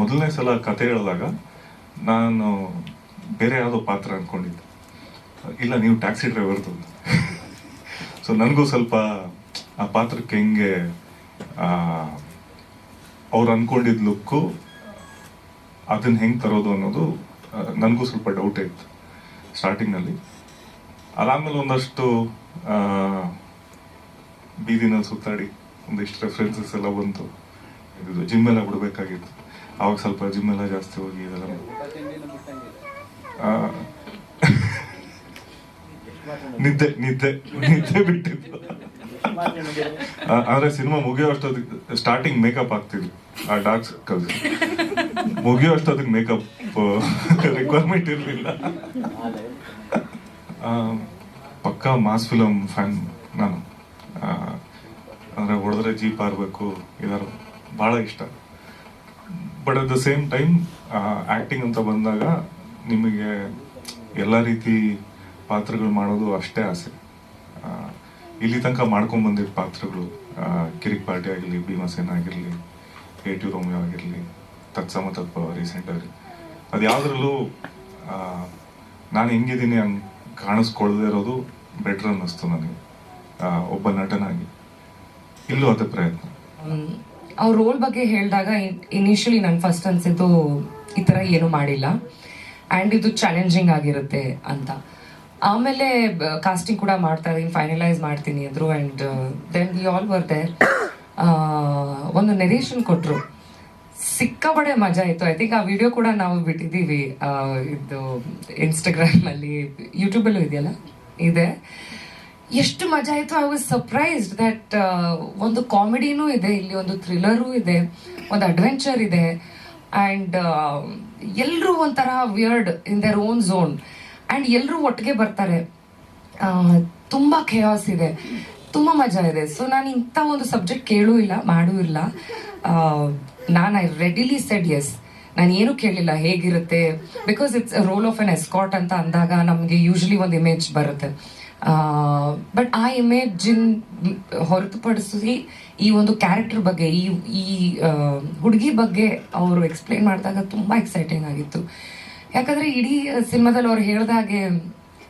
ಮೊದಲನೇ ಸಲ ಕತೆ ಹೇಳಿದಾಗ ನಾನು ಬೇರೆ ಯಾವುದೋ ಪಾತ್ರ ಅಂದ್ಕೊಂಡಿದ್ದೆ ಇಲ್ಲ, ನೀವು ಟ್ಯಾಕ್ಸಿ ಡ್ರೈವರ್ದು ಸೊ ನನಗೂ ಸ್ವಲ್ಪ ಆ ಪಾತ್ರಕ್ಕೆ ಹೆಂಗೆ ಅವ್ರು ಅಂದ್ಕೊಂಡಿದ್ದ ಲುಕ್ಕು ಅದನ್ನ ಹೆಂಗೆ ತರೋದು ಅನ್ನೋದು ನನಗೂ ಸ್ವಲ್ಪ ಡೌಟ್ ಇತ್ತು ಸ್ಟಾರ್ಟಿಂಗ್ನಲ್ಲಿ ಅದಾದಮೇಲೆ ಒಂದಷ್ಟು ಬೀದಿನಲ್ಲಿ ಸುತ್ತಾಡಿ, ಒಂದಿಷ್ಟು ರೆಫರೆನ್ಸಸ್ ಎಲ್ಲ ಬಂತು. ಇದು ಜಿಮ್ ಎಲ್ಲ ಬಿಡಬೇಕಾಗಿತ್ತು ಅವಾಗ ಸ್ವಲ್ಪ ಜಿಮ್ ಎಲ್ಲ ಜಾಸ್ತಿ ಹೋಗಿ ಇದೆಲ್ಲ ನಿದ್ದೆ ನಿದ್ದೆ ನಿದ್ದೆ ಬಿಟ್ಟಿತ್ತು. ಅಂದ್ರೆ ಆದ್ರೆ ಸಿನಿಮಾ ಮುಗಿಯೋ ಅಷ್ಟೊತ್ತಿಗೆ ಸ್ಟಾರ್ಟಿಂಗ್ ಮೇಕಪ್ ಆಗ್ತಿದ್ವಿ ಆ ಡಾರ್ಕ್ ಸರ್ಕಲ್ಸ್ ಮುಗಿಯೋ ಅಷ್ಟೊತ್ತಿಗೆ ಮೇಕಪ್ ರಿಕ್ವೈರ್ಮೆಂಟ್ ಇರಲಿಲ್ಲ. ಪಕ್ಕಾ ಮಾಸ್ ಫಿಲಮ್ ಫ್ಯಾನ್ ನಾನು. ಅಂದ್ರೆ ಹೊಡೆದ್ರೆ ಜೀಪ್ ಆರ್ಬೇಕು ಇದಾರು ಬಹಳ ಇಷ್ಟ. But at the same time acting ಅಂತ ಬಂದಾಗ ನಿಮಗೆ ಎಲ್ಲ ರೀತಿ ಪಾತ್ರಗಳು ಮಾಡೋದು ಅಷ್ಟೇ ಆಸೆ. ಇಲ್ಲಿ ತನಕ ಮಾಡ್ಕೊಂಡ್ ಪಾತ್ರಗಳು ಕಿರಿಕ್ ಪಾರ್ಟಿ ಆಗಿರಲಿ ಭೀಮಸೇನ ಆಗಿರಲಿ ಟಿ ರೋಮಿಯೋ ಆಗಿರಲಿ, ತತ್ಸಮ ತಪ್ಪ ರೀಸೆಂಟ್ ಆಗಿ. ಅದು ಯಾವುದ್ರಲ್ಲೂ ನಾನು ಹೆಂಗಿದ್ದೀನಿ ಹಂಗೆ ಕಾಣಿಸ್ಕೊಳ್ದೇ ಇರೋದು ಬೆಟ್ರ್ ಅನ್ನಿಸ್ತು ನನಗೆ. ಒಬ್ಬ ನಟನಾಗಿ. ಇಲ್ಲೂ ಅದೇ ಪ್ರಯತ್ನ. ಅವ್ರ ರೋಲ್ ಬಗ್ಗೆ ಹೇಳಿದಾಗ ಇನಿಷಿಯಲಿ ನನ್ ಫಸ್ಟ್ ಅನ್ಸಿದ್ದು ಈ ತರ ಏನು ಮಾಡಿಲ್ಲ. ಅಂಡ್ ಇದು ಚಾಲೆಂಜಿಂಗ್ ಆಗಿರುತ್ತೆ ಅಂತ. ಆಮೇಲೆ ಕಾಸ್ಟಿಂಗ್ ಕೂಡ ಮಾಡ್ತಾ ಇದ್ದೀನಿ ಫೈನಲೈಸ್ ಮಾಡ್ತೀನಿ ಅಂದ್ರು. And then we all were there ಒಂದು ನೆರೇಷನ್ ಕೊಟ್ರು. ಸಿಕ್ಕಾಪಡೆ ಮಜಾ ಇತ್ತು. ಐ ಥಿಂಕ್ ಆ ವಿಡಿಯೋ ಕೂಡ ನಾವು ಬಿಟ್ಟಿದ್ದೀವಿ. ಇದು ಇನ್ಸ್ಟಾಗ್ರಾಮಲ್ಲಿ ಅಲ್ಲಿ ಯೂಟ್ಯೂಬ್ ಅಲ್ಲೂ ಇದೆಯಲ್ಲ? ಇದೆ. ಎಷ್ಟು ಮಜಾ ಆಯ್ತು ಐ ವಾಸ್ ಸರ್ಪ್ರೈಸ್ಡ್ ದಟ್ ಒಂದು ಕಾಮಿಡಿನೂ ಇದೆ, ಇಲ್ಲಿ ಒಂದು ಥ್ರಿಲ್ಲರೂ ಇದೆ, ಒಂದು ಅಡ್ವೆಂಚರ್ ಇದೆ ಅಂಡ್ ಎಲ್ಲರೂ ಒಂಥರ weird in their own zone and ಎಲ್ಲರೂ ಒಟ್ಟಿಗೆ ಬರ್ತಾರೆ. ತುಂಬ ಖೇಯಾಸ್ ಇದೆ. ತುಂಬಾ ಮಜಾ ಇದೆ. ಸೊ ನಾನು ಇಂಥ ಒಂದು ಸಬ್ಜೆಕ್ಟ್ ಕೇಳೂ ಇಲ್ಲ, ಮಾಡೂ ಇಲ್ಲ. ನಾನು ಐ ರೆಡಿಲಿ ಸೆಡ್ ಎಸ್ ನಾನು ಏನು ಕೇಳಿಲ್ಲ, ಹೇಗಿರುತ್ತೆ? Because it's role of an escort ಅಂತ ಅಂದಾಗ ನಮಗೆ ಯೂಶಲಿ ಒಂದು ಇಮೇಜ್ ಬರುತ್ತೆ. ಬಟ್ ಆ ಇಮೇಜಿನ್ ಹೊರತುಪಡಿಸಿ ಈ ಒಂದು ಕ್ಯಾರೆಕ್ಟರ್ ಬಗ್ಗೆ, ಈ ಈ ಹುಡುಗಿ ಬಗ್ಗೆ ಅವರು ಎಕ್ಸ್ಪ್ಲೈನ್ ಮಾಡಿದಾಗ ತುಂಬಾ ಎಕ್ಸೈಟಿಂಗ್ ಆಗಿತ್ತು. ಯಾಕಂದ್ರೆ ಇಡೀ ಸಿನಿಮಾದಲ್ಲಿ ಅವ್ರು ಹೇಳಿದಾಗೆ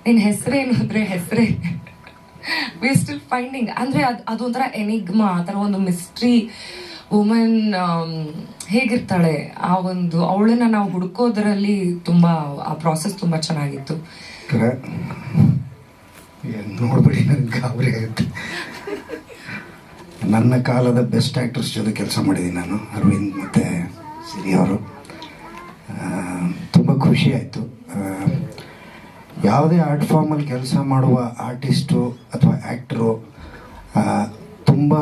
ನಿನ್ನ ಹೆಸರೇನು? ಅಂದ್ರೆ ಹೆಸರೇ. ವಿ ಸ್ಟಿಲ್ ಫೈಂಡಿಂಗ್ ಅಂದ್ರೆ ಅದು, ಅದೊಂಥರ ಎನಿಗ್ಮಾ ಆ ಥರ ಒಂದು ಮಿಸ್ಟ್ರಿ ವುಮೆನ್ ಹೇಗಿರ್ತಾಳೆ? ಆ ಒಂದು ಅವಳನ್ನ ನಾವು ಹುಡುಕೋದ್ರಲ್ಲಿ ತುಂಬಾ, ಆ ಪ್ರಾಸೆಸ್ ತುಂಬಾ ಚೆನ್ನಾಗಿತ್ತು. ನೋಡ್ಬಿಡಿ ನನಗೆ ಗಾಬರಿ ಆಗುತ್ತೆ. ನನ್ನ ಕಾಲದ ಬೆಸ್ಟ್ ಆ್ಯಕ್ಟರ್ಸ್ ಜೊತೆ ಕೆಲಸ ಮಾಡಿದ್ದೀನಿ ನಾನು, ಅರವಿಂದ್ ಮತ್ತು ಸಿರಿ ಅವರು. ತುಂಬ ಖುಷಿ ಆಯಿತು. ಯಾವುದೇ ಆರ್ಟ್ ಫಾರ್ಮಲ್ಲಿ ಕೆಲಸ ಮಾಡುವ ಆರ್ಟಿಸ್ಟು ಅಥವಾ ಆ್ಯಕ್ಟ್ರು ತುಂಬ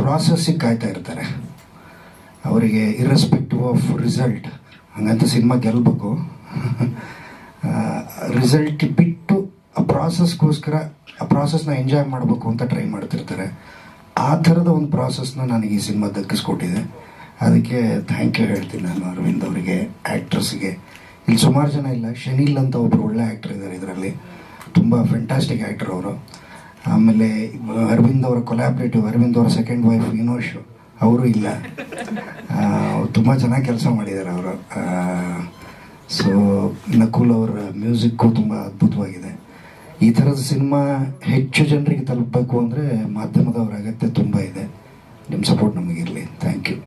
ಪ್ರಾಸೆಸ್ಸಿಗೆ ಕಾಯ್ತಾ ಇರ್ತಾರೆ. ಅವರಿಗೆ ಇರ್ರೆಸ್ಪೆಕ್ಟಿವ್ ಆಫ್ ರಿಸಲ್ಟ್ ಹಂಗಂತ ಸಿನಿಮಾ ಗೆಲ್ಲಬೇಕು ರಿಸಲ್ಟ್ ಬಿಟ್ಟು ಪ್ರಾಸೆಸ್ಗೋಸ್ಕರ ಆ ಪ್ರಾಸೆಸ್ನ ಎಂಜಾಯ್ ಮಾಡಬೇಕು ಅಂತ ಟ್ರೈ ಮಾಡ್ತಿರ್ತಾರೆ. ಆ ಥರದ ಒಂದು ಪ್ರಾಸೆಸ್ನ ನನಗೆ ಈ ಸಿನಿಮಾ ದಕ್ಕಿಸ್ಕೊಟ್ಟಿದೆ. ಅದಕ್ಕೆ ಥ್ಯಾಂಕ್ ಯು ಹೇಳ್ತೀನಿ ನಾನು ಅರವಿಂದ್ ಅವರಿಗೆ ಆ್ಯಕ್ಟ್ರಸ್ಗೆ ಇಲ್ಲಿ ಸುಮಾರು ಜನ ಇಲ್ಲ ಶನಿಲ್ ಅಂತ ಒಬ್ಬರು ಒಳ್ಳೆ ಆ್ಯಕ್ಟರ್ ಇದ್ದಾರೆ ಇದರಲ್ಲಿ. ತುಂಬ ಫ್ಯಾಂಟಾಸ್ಟಿಕ್ ಆ್ಯಕ್ಟರ್ ಅವರು. ಆಮೇಲೆ, ಅರವಿಂದ್ ಅವರ ಕೊಲಾಬ್ರೇಟಿವ್ ಅರವಿಂದ್ ಅವರ ಸೆಕೆಂಡ್ ವೈಫ್ ವಿನೋಶ್ ಅವರು ಇಲ್ಲ. ತುಂಬ ಚೆನ್ನಾಗಿ ಕೆಲಸ ಮಾಡಿದ್ದಾರೆ ಅವರು. ಸೊ ನಕುಲ್ ಅವರ ಮ್ಯೂಸಿಕ್ಕು ತುಂಬ ಅದ್ಭುತವಾಗಿದೆ. ಈ ಥರದ ಸಿನಿಮಾ ಹೆಚ್ಚು ಜನರಿಗೆ ತಲುಪಬೇಕು ಅಂದರೆ ಮಾಧ್ಯಮದವರ ಅಗತ್ಯ ತುಂಬ ಇದೆ. ನಿಮ್ಮ ಸಪೋರ್ಟ್ ನಮಗಿರಲಿ. Thank you